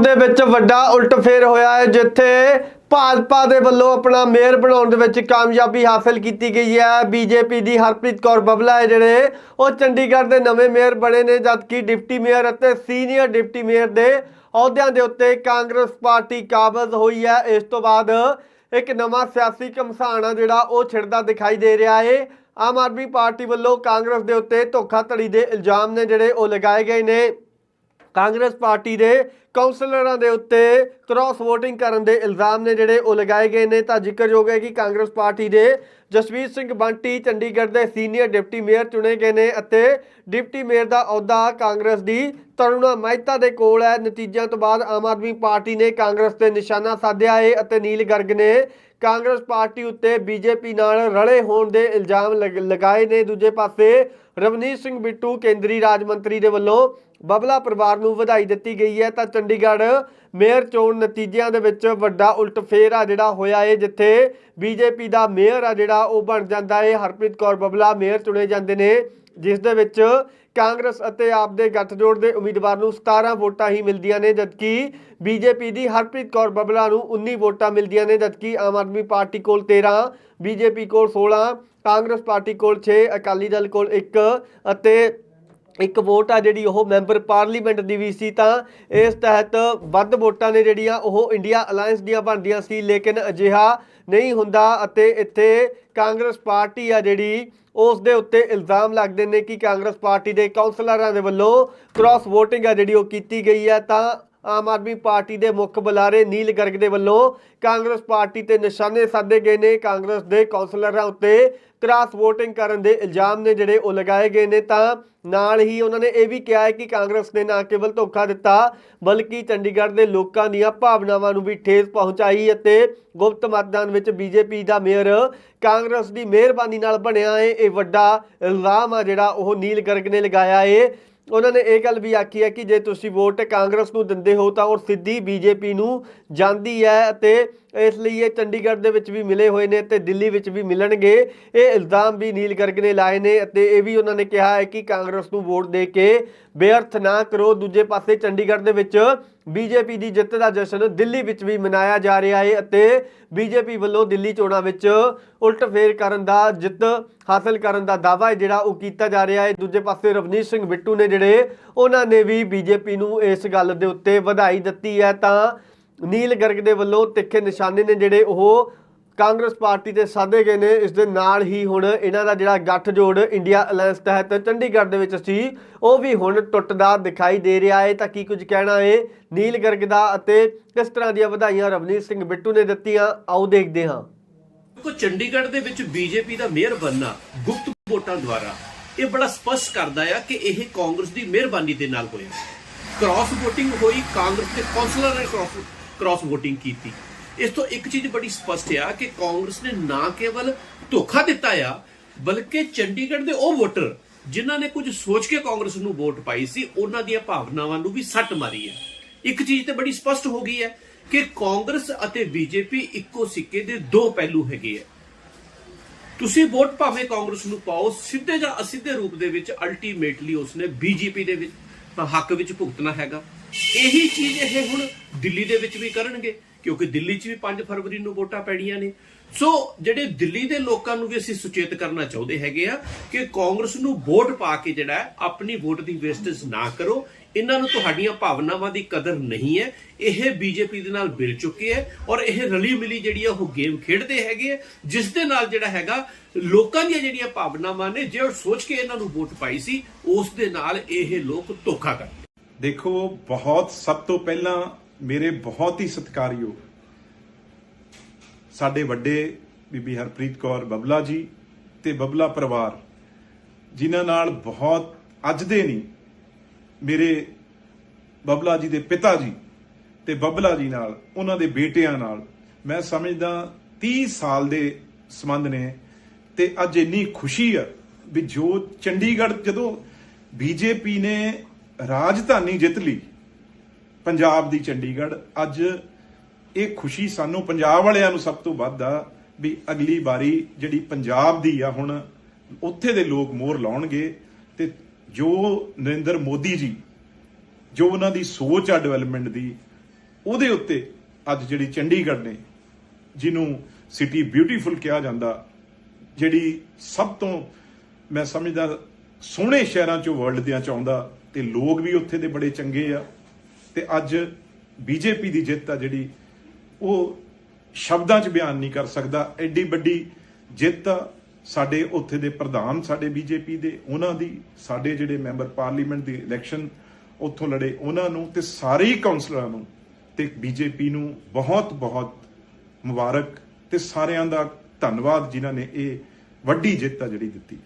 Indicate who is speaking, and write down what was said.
Speaker 1: ਦੇ ਵਿੱਚ ਵੱਡਾ ਉਲਟਫੇਰ ਹੋਇਆ ਹੈ, ਜਿੱਥੇ ਭਾਜਪਾ ਦੇ ਵੱਲੋਂ ਆਪਣਾ ਮੇਅਰ ਬਣਾਉਣ ਦੇ ਵਿੱਚ ਕਾਮਯਾਬੀ ਹਾਸਲ ਕੀਤੀ ਗਈ ਹੈ। ਬੀਜੇਪੀ ਦੀ ਹਰਪ੍ਰੀਤ ਕੌਰ ਬਬਲਾ ਹੈ, ਜਿਹੜੇ ਉਹ ਚੰਡੀਗੜ੍ਹ ਦੇ ਨਵੇਂ ਮੇਅਰ ਬਣੇ ਨੇ, ਜਦਕਿ ਡਿਪਟੀ ਮੇਅਰ ਅਤੇ ਸੀਨੀਅਰ ਡਿਪਟੀ ਮੇਅਰ ਦੇ ਅਹੁਦਿਆਂ ਦੇ ਉੱਤੇ ਕਾਂਗਰਸ ਪਾਰਟੀ ਕਾਬਜ਼ ਹੋਈ ਹੈ। ਇਸ ਤੋਂ ਬਾਅਦ ਇੱਕ ਨਵਾਂ ਸਿਆਸੀ ਘਮਸਾਨ ਜਿਹੜਾ ਉਹ ਛਿੜਦਾ ਦਿਖਾਈ ਦੇ ਰਿਹਾ ਹੈ। ਆਮ ਆਦਮੀ ਪਾਰਟੀ ਵੱਲੋਂ ਕਾਂਗਰਸ ਦੇ ਉੱਤੇ ਧੋਖਾਧੜੀ ਦੇ ਇਲਜ਼ਾਮ ਨੇ ਜਿਹੜੇ ਉਹ ਲਗਾਏ ਗਏ ਨੇ। ਕਾਂਗਰਸ ਪਾਰਟੀ ਦੇ ਕਾਉਂਸਲਰਾਂ ਦੇ ਉੱਤੇ ਕ੍ਰਾਸ ਵੋਟਿੰਗ ਕਰਨ ਦੇ ਇਲਜ਼ਾਮ ਨੇ ਜਿਹੜੇ ਉਹ ਲਗਾਏ ਗਏ ਨੇ। ਤਾਂ ਜ਼ਿਕਰਯੋਗ ਹੈ ਕਿ ਕਾਂਗਰਸ ਪਾਰਟੀ ਦੇ ਜਸਵੀਰ ਸਿੰਘ ਬੰਟੀ ਚੰਡੀਗੜ੍ਹ ਦੇ ਸੀਨੀਅਰ ਡਿਪਟੀ ਮੇਅਰ ਚੁਣੇ ਗਏ ਨੇ ਅਤੇ ਡਿਪਟੀ ਮੇਅਰ ਦਾ ਅਹੁਦਾ ਕਾਂਗਰਸ ਦੀ ਤਰੁਣਾ ਮਹਿਤਾ ਦੇ ਕੋਲ ਹੈ। ਨਤੀਜਿਆਂ ਤੋਂ ਬਾਅਦ ਆਮ ਆਦਮੀ ਪਾਰਟੀ ਨੇ ਕਾਂਗਰਸ ਤੇ ਨਿਸ਼ਾਨਾ ਸਾਧਿਆ ਹੈ ਅਤੇ ਨੀਲ ਗਰਗ ਨੇ ਕਾਂਗਰਸ ਪਾਰਟੀ ਉੱਤੇ ਬੀਜੇਪੀ ਨਾਲ ਰਲੇ ਹੋਣ ਦੇ ਇਲਜ਼ਾਮ ਲਗ- ਲਗਾਏ ਨੇ। ਦੂਜੇ ਪਾਸੇ ਰਵਨੀਤ ਸਿੰਘ ਬਿੱਟੂ ਕੇਂਦਰੀ ਰਾਜ ਮੰਤਰੀ ਦੇ ਵੱਲੋਂ ਬਬਲਾ ਪਰਿਵਾਰ ਨੂੰ ਵਧਾਈ ਦਿੱਤੀ ਗਈ ਹੈ। ਤਾਂ ਚੰਡੀਗੜ੍ਹ ਮੇਅਰ ਚੋਣ ਨਤੀਜਿਆਂ ਦੇ ਵਿੱਚ ਵੱਡਾ ਉਲਟਫੇਰ ਆ ਜਿਹੜਾ ਹੋਇਆ ਹੈ ਜਿੱਥੇ ਬੀਜੇਪੀ ਦਾ ਮੇਅਰ ਆ ਜਿਹੜਾ ਉਹ ਬਣ ਜਾਂਦਾ ਏ। ਹਰਪ੍ਰੀਤ ਕੌਰ ਬਬਲਾ ਮੇਅਰ ਚੁਣੇ ਜਾਂਦੇ ਨੇ। ਜਿਸ ਦੇ ਵਿੱਚ ਕਾਂਗਰਸ ਅਤੇ ਆਪ ਦੇ ਗੱਠਜੋੜ ਦੇ ਉਮੀਦਵਾਰ ਨੂੰ 17 ਵੋਟਾਂ ਹੀ ਮਿਲਦੀਆਂ ਨੇ, ਜਦਕਿ ਬੀਜੇਪੀ ਦੀ ਹਰਪ੍ਰੀਤ ਕੌਰ ਬਬਲਾ ਨੂੰ 19 ਵੋਟਾਂ ਮਿਲਦੀਆਂ ਨੇ, ਜਦਕਿ ਆਮ ਆਦਮੀ ਪਾਰਟੀ ਕੋਲ 13 ਬੀਜੇਪੀ ਕੋਲ 16 ਕਾਂਗਰਸ ਪਾਰਟੀ ਕੋਲ 6 ਅਕਾਲੀ ਦਲ ਕੋਲ 1 ਅਤੇ ਇੱਕ ਵੋਟ ਆ ਜਿਹੜੀ ਉਹ ਮੈਂਬਰ ਪਾਰਲੀਮੈਂਟ ਦੀ ਵੀ ਸੀ, ਤਾਂ ਇਸ ਤਹਿਤ ਵੱਧ ਵੋਟਾਂ ਨੇ ਜਿਹੜੀਆਂ ਉਹ ਇੰਡੀਆ ਅਲਾਈਅੰਸ ਦੀਆਂ ਬਣਦੀਆਂ ਸੀ, ਲੇਕਿਨ ਅਜਿਹਾ ਨਹੀਂ ਹੁੰਦਾ ਅਤੇ ਇੱਥੇ ਕਾਂਗਰਸ ਪਾਰਟੀ ਆ ਜਿਹੜੀ, ਉਸ ਦੇ ਉੱਤੇ ਇਲਜ਼ਾਮ ਲੱਗਦੇ ਨੇ ਕਿ ਕਾਂਗਰਸ ਪਾਰਟੀ ਦੇ ਕਾਉਂਸਲਰਾਂ ਦੇ ਵੱਲੋਂ ਕ੍ਰਾਸ VOTING ਆ ਜਿਹੜੀ ਉਹ ਕੀਤੀ ਗਈ ਹੈ ਤਾਂ ਆਮ ਆਦਮੀ ਪਾਰਟੀ ਦੇ ਮੁੱਖ ਬੁਲਾਰੇ ਨੀਲ ਗਰਗ ਦੇ ਵੱਲੋਂ ਕਾਂਗਰਸ ਪਾਰਟੀ ਤੇ ਨਿਸ਼ਾਨੇ ਸਾਧੇ ਗਏ ਨੇ। ਕਾਂਗਰਸ ਦੇ ਕੌਂਸਲਰਾਂ ਉੱਤੇ ਕ੍ਰਾਸ ਵੋਟਿੰਗ ਕਰਨ ਦੇ ਇਲਜ਼ਾਮ ਨੇ ਜਿਹੜੇ ਉਹ ਲਗਾਏ ਗਏ ਨੇ। ਤਾਂ ਨਾਲ ਹੀ ਉਹਨਾਂ ਨੇ ਇਹ ਵੀ ਕਿਹਾ ਹੈ ਕਿ ਕਾਂਗਰਸ ਨੇ ਨਾ ਕੇਵਲ ਧੋਖਾ ਦਿੱਤਾ, ਬਲਕਿ ਚੰਡੀਗੜ੍ਹ ਦੇ ਲੋਕਾਂ ਦੀਆਂ ਭਾਵਨਾਵਾਂ ਨੂੰ ਵੀ ਠੇਸ ਪਹੁੰਚਾਈ ਅਤੇ ਗੁਪਤ ਮਤਦਾਨ ਵਿੱਚ ਬੀਜੇਪੀ ਦਾ ਮੇਅਰ ਕਾਂਗਰਸ ਦੀ ਮਿਹਰਬਾਨੀ ਨਾਲ ਬਣਿਆ ਹੈ ਇਹ ਵੱਡਾ ਇਲਜ਼ਾਮ ਆ ਜਿਹੜਾ ਉਹ ਨੀਲ ਗਰਗ ਨੇ ਲਗਾਇਆ ਹੈ ਉਹਨਾਂ ਨੇ ਇਹ ਗੱਲ ਵੀ ਆਖੀ ਹੈ ਕਿ ਜੇ ਤੁਸੀਂ ਵੋਟ ਕਾਂਗਰਸ ਨੂੰ ਦਿੰਦੇ ਹੋ ਤਾਂ ਉਹ ਸਿੱਧੀ ਬੀਜੇਪੀ ਨੂੰ ਜਾਂਦੀ ਹੈ ਅਤੇ ਇਸ ਲਈ ਇਹ ਚੰਡੀਗੜ੍ਹ ਦੇ ਵਿੱਚ ਵੀ ਮਿਲੇ ਹੋਏ ਨੇ ਤੇ ਦਿੱਲੀ ਵਿੱਚ ਵੀ ਮਿਲਣਗੇ। ਇਹ ਇਲਜ਼ਾਮ ਵੀ ਨੀਲ ਗਰਗ ਨੇ ਲਾਏ ਨੇ ਅਤੇ ਇਹ ਵੀ ਉਹਨਾਂ ਨੇ ਕਿਹਾ ਹੈ ਕਿ ਕਾਂਗਰਸ ਨੂੰ ਵੋਟ ਦੇ ਕੇ ਬੇਅਰਥ ਨਾ ਕਰੋ। ਦੂਜੇ ਪਾਸੇ ਚੰਡੀਗੜ੍ਹ ਦੇ ਵਿੱਚ ਬੀਜੇਪੀ ਦੀ ਜਿੱਤ ਦਾ ਜਸ਼ਨ ਦਿੱਲੀ ਵਿੱਚ ਵੀ ਮਨਾਇਆ ਜਾ ਰਿਹਾ ਹੈ ਅਤੇ ਬੀਜੇਪੀ ਵੱਲੋਂ ਦਿੱਲੀ ਚੋਣਾਂ ਵਿੱਚ ਉਲਟ ਫੇਰ ਕਰਨ ਦਾ ਜਿੱਤ ਹਾਸਲ ਕਰਨ ਦਾ ਦਾਅਵਾ ਹੈ ਜਿਹੜਾ ਉਹ ਕੀਤਾ ਜਾ ਰਿਹਾ ਹੈ ਦੂਜੇ ਪਾਸੇ ਰਵਨੀਤ ਸਿੰਘ ਬਿੱਟੂ ਨੇ ਜਿਹੜੇ, ਉਹਨਾਂ ਨੇ ਵੀ ਬੀਜੇਪੀ ਨੂੰ ਇਸ ਗੱਲ ਦੇ ਉੱਤੇ ਵਧਾਈ ਦਿੱਤੀ ਹੈ ਤਾਂ ਨੀਲ ਗਰਗ ਦੇ ਵੱਲੋਂ ਤਿੱਖੇ ਨਿਸ਼ਾਨੇ ਨੇ ਜਿਹੜੇ ਉਹ ਕਾਂਗਰਸ ਪਾਰਟੀ ਤੇ ਸਾਧੇ ਗਏ ਨੇ। ਇਸ ਦੇ ਨਾਲ ਹੀ ਹੁਣ ਇਹਨਾਂ ਦਾ ਜਿਹੜਾ ਗੱਠਜੋੜ ਇੰਡੀਆ ਅਲਾਈਅੰਸ ਤਹਿਤ ਚੰਡੀਗੜ੍ਹ ਦੇ ਵਿੱਚ ਸੀ, ਉਹ ਵੀ ਹੁਣ ਟੁੱਟਦਾ ਦਿਖਾਈ ਦੇ ਰਿਹਾ ਹੈ। ਤਾਂ ਕੀ ਕੁਝ ਕਹਿਣਾ ਹੈ? ਨੀਲ ਗਰਗ ਦਾ ਅਤੇ ਕਿਸ ਤਰ੍ਹਾਂ ਦੀਆਂ ਵਧਾਈਆਂ ਰਵਨੀਤ ਸਿੰਘ ਬਿੱਟੂ ਨੇ ਦਿੱਤੀਆਂ? ਆਓ ਦੇਖਦੇ ਹਾਂ।
Speaker 2: ਦੇਖੋ, ਚੰਡੀਗੜ੍ਹ ਦੇ ਵਿੱਚ ਬੀਜੇਪੀ ਦਾ ਮੇਅਰ ਬਣਨਾ ਗੁਪਤ ਵੋਟਾਂ ਦੁਆਰਾ, ਇਹ ਬੜਾ ਸਪਸ਼ਟ ਕਰਦਾ ਆ ਕਿ ਇਹ ਕਾਂਗਰਸ ਦੀ ਮਿਹਰਬਾਨੀ ਦੇ ਨਾਲ ਹੋਇਆ। ਕ੍ਰਾਸ ਵੋਟਿੰਗ ਹੋਈ, ਕਾਂਗਰਸ ਦੇ ਕੌਂਸਲਰ ਨੇ ਕ੍ਰਾਸ ਕ੍ਰਾਸ VOTING ਕੀਤੀ। ਇਸ ਤੋਂ ਇੱਕ ਚੀਜ਼ ਬੜੀ ਸਪਸ਼ਟ ਆ ਕਿ ਕਾਂਗਰਸ ਨੇ ਨਾ ਕੇਵਲ ਧੋਖਾ ਦਿੱਤਾ ਆ, ਬਲਕਿ ਚੰਡੀਗੜ੍ਹ ਦੇ ਉਹ ਵੋਟਰ ਜਿਨ੍ਹਾਂ ਨੇ ਕੁਝ ਸੋਚ ਕੇ ਕਾਂਗਰਸ ਨੂੰ ਵੋਟ ਪਾਈ ਸੀ, ਉਹਨਾਂ ਦੀਆਂ ਭਾਵਨਾਵਾਂ ਨੂੰ ਵੀ ਸੱਟ ਮਾਰੀ ਹੈ ਇੱਕ ਚੀਜ਼ ਤੇ ਬੜੀ ਸਪਸ਼ਟ ਹੋ ਗਈ ਹੈ ਕਿ ਕਾਂਗਰਸ ਅਤੇ ਬੀਜੇਪੀ ਇੱਕੋ ਸਿੱਕੇ ਦੇ ਦੋ ਪਹਿਲੂ ਹੈਗੇ ਆ। ਤੁਸੀਂ ਵੋਟ ਭਾਵੇਂ ਕਾਂਗਰਸ ਨੂੰ ਪਾਓ, ਸਿੱਧੇ ਜਾਂ ਅਸਿੱਧੇ ਰੂਪ ਦੇ ਵਿੱਚ ਅਲਟੀਮੇਟਲੀ ਉਸਨੇ ਬੀਜੇਪੀ ਦੇ ਵਿੱਚ ਤਾਂ ਹੱਕ ਵਿੱਚ ਭੁਗਤਣਾ ਹੈਗਾ। ਇਹੀ ਚੀਜ਼ ਇਹ ਹੁਣ ਦਿੱਲੀ ਦੇ ਵਿੱਚ ਵੀ ਕਰਨਗੇ। ਕਿਉਂਕਿ ਦਿੱਲੀ 'ਚ ਵੀ 5 ਫਰਵਰੀ ਨੂੰ ਵੋਟਾਂ ਪੈਣੀਆਂ ਨੇ। ਸੋ ਜਿਹੜੇ ਦਿੱਲੀ ਦੇ ਲੋਕਾਂ ਨੂੰ ਵੀ ਅਸੀਂ ਸੁਚੇਤ ਕਰਨਾ ਚਾਹੁੰਦੇ ਹੈਗੇ ਆ ਕਿ ਕਾਂਗਰਸ ਨੂੰ ਵੋਟ ਪਾ ਕੇ ਜਿਹੜਾ ਆਪਣੀ ਵੋਟ ਦੀ ਵੇਸਟੇਜ ਨਾ ਕਰੋ। ਇਹਨਾਂ ਨੂੰ ਤੁਹਾਡੀਆਂ ਭਾਵਨਾਵਾਂ ਦੀ ਕਦਰ ਨਹੀਂ ਹੈ। ਇਹ ਬੀਜੇਪੀ ਦੇ ਨਾਲ ਮਿਲ ਚੁੱਕੇ ਹੈ ਔਰ ਇਹ ਰਲੀ ਮਿਲੀ ਜਿਹੜੀ ਆ ਉਹ ਗੇਮ ਖੇਡਦੇ ਹੈਗੇ ਆ, ਜਿਸ ਦੇ ਨਾਲ ਜਿਹੜਾ ਹੈਗਾ ਲੋਕਾਂ ਦੀਆਂ ਜਿਹੜੀਆਂ ਭਾਵਨਾਵਾਂ ਨੇ ਜੇ ਉਹ ਸੋਚ ਕੇ ਇਹਨਾਂ ਨੂੰ ਵੋਟ ਪਾਈ ਸੀ ਉਸ ਦੇ ਨਾਲ ਇਹ ਲੋਕ ਧੋਖਾ ਕਰਦੇ।
Speaker 3: ਦੇਖੋ ਬਹੁਤ ਸਭ ਤੋਂ ਪਹਿਲਾਂ ਮੇਰੇ ਬਹੁਤ ਹੀ ਸਤਿਕਾਰਯੋਗ ਸਾਡੇ ਵੱਡੇ ਬੀਬੀ ਹਰਪ੍ਰੀਤ ਕੌਰ ਬਬਲਾ ਜੀ ਤੇ ਬਬਲਾ ਪਰਿਵਾਰ, ਜਿਨ੍ਹਾਂ ਨਾਲ ਬਹੁਤ ਅੱਜ ਦੇ ਨਹੀਂ, ਮੇਰੇ ਬਬਲਾ ਜੀ ਦੇ ਪਿਤਾ ਜੀ ਤੇ ਬਬਲਾ ਜੀ ਨਾਲ, ਉਹਨਾਂ ਦੇ ਬੇਟਿਆਂ ਨਾਲ, ਮੈਂ ਸਮਝਦਾ 30 ਸਾਲ ਦੇ ਸੰਬੰਧ ਨੇ ਤੇ ਅੱਜ ਇੰਨੀ ਖੁਸ਼ੀ ਆ ਵੀ ਜੋ ਚੰਡੀਗੜ੍ਹ ਜਦੋਂ ਬੀਜੇਪੀ ਨੇ ਰਾਜਧਾਨੀ ਜਿੱਤ ਲਈ ਪੰਜਾਬ ਦੀ ਚੰਡੀਗੜ੍ਹ, ਅੱਜ ਇਹ ਖੁਸ਼ੀ ਸਾਨੂੰ ਪੰਜਾਬ ਵਾਲਿਆਂ ਨੂੰ ਸਭ ਤੋਂ ਵੱਧ ਆ ਵੀ ਅਗਲੀ ਵਾਰੀ ਜਿਹੜੀ ਪੰਜਾਬ ਦੀ ਆ ਹੁਣ, ਉੱਥੇ ਦੇ ਲੋਕ ਮੋਹਰ ਲਾਉਣਗੇ ਤੇ ਜੋ ਨਰਿੰਦਰ ਮੋਦੀ ਜੀ, ਜੋ ਉਹਨਾਂ ਦੀ ਸੋਚ ਆ ਡਿਵੈਲਪਮੈਂਟ ਦੀ, ਉਹਦੇ ਉੱਤੇ ਅੱਜ ਜਿਹੜੀ ਚੰਡੀਗੜ੍ਹ ਨੇ, ਜਿਹਨੂੰ ਸਿਟੀ ਬਿਊਟੀਫੁਲ ਕਿਹਾ ਜਾਂਦਾ, ਜਿਹੜੀ ਸਭ ਤੋਂ ਮੈਂ ਸਮਝਦਾ ਸੋਹਣੇ ਸ਼ਹਿਰਾਂ ਚੋਂ ਵਰਲਡ ਦੀਆਂ ਚ ਆਉਂਦਾ ਤੇ ਲੋਕ ਵੀ ਉੱਥੇ ਦੇ ਬੜੇ ਚੰਗੇ ਆ। ਤੇ ਅੱਜ ਬੀਜੇਪੀ ਦੀ ਜਿੱਤ ਆ ਜਿਹੜੀ, ਉਹ ਸ਼ਬਦਾਂ 'ਚ ਬਿਆਨ ਨਹੀਂ ਕਰ ਸਕਦਾ। ਐਡੀ ਵੱਡੀ ਜਿੱਤ ਆ ਸਾਡੇ ਉੱਥੇ ਦੇ ਪ੍ਰਧਾਨ, ਸਾਡੇ ਬੀਜੇਪੀ ਦੇ, ਉਹਨਾਂ ਦੀ, ਸਾਡੇ ਜਿਹੜੇ ਮੈਂਬਰ ਪਾਰਲੀਮੈਂਟ ਦੀ ਇਲੈਕਸ਼ਨ ਉੱਥੋਂ ਲੜੇ ਉਹਨਾਂ ਨੂੰ ਤੇ ਸਾਰੇ ਹੀ ਕਾਉਂਸਲਰਾਂ ਨੂੰ ਤੇ ਬੀਜੇਪੀ ਨੂੰ ਬਹੁਤ ਬਹੁਤ ਮੁਬਾਰਕ ਤੇ ਸਾਰਿਆਂ ਦਾ ਧੰਨਵਾਦ ਜਿਨ੍ਹਾਂ ਨੇ ਇਹ ਵੱਡੀ ਜਿੱਤ ਆ ਜਿਹੜੀ ਦਿੱਤੀ।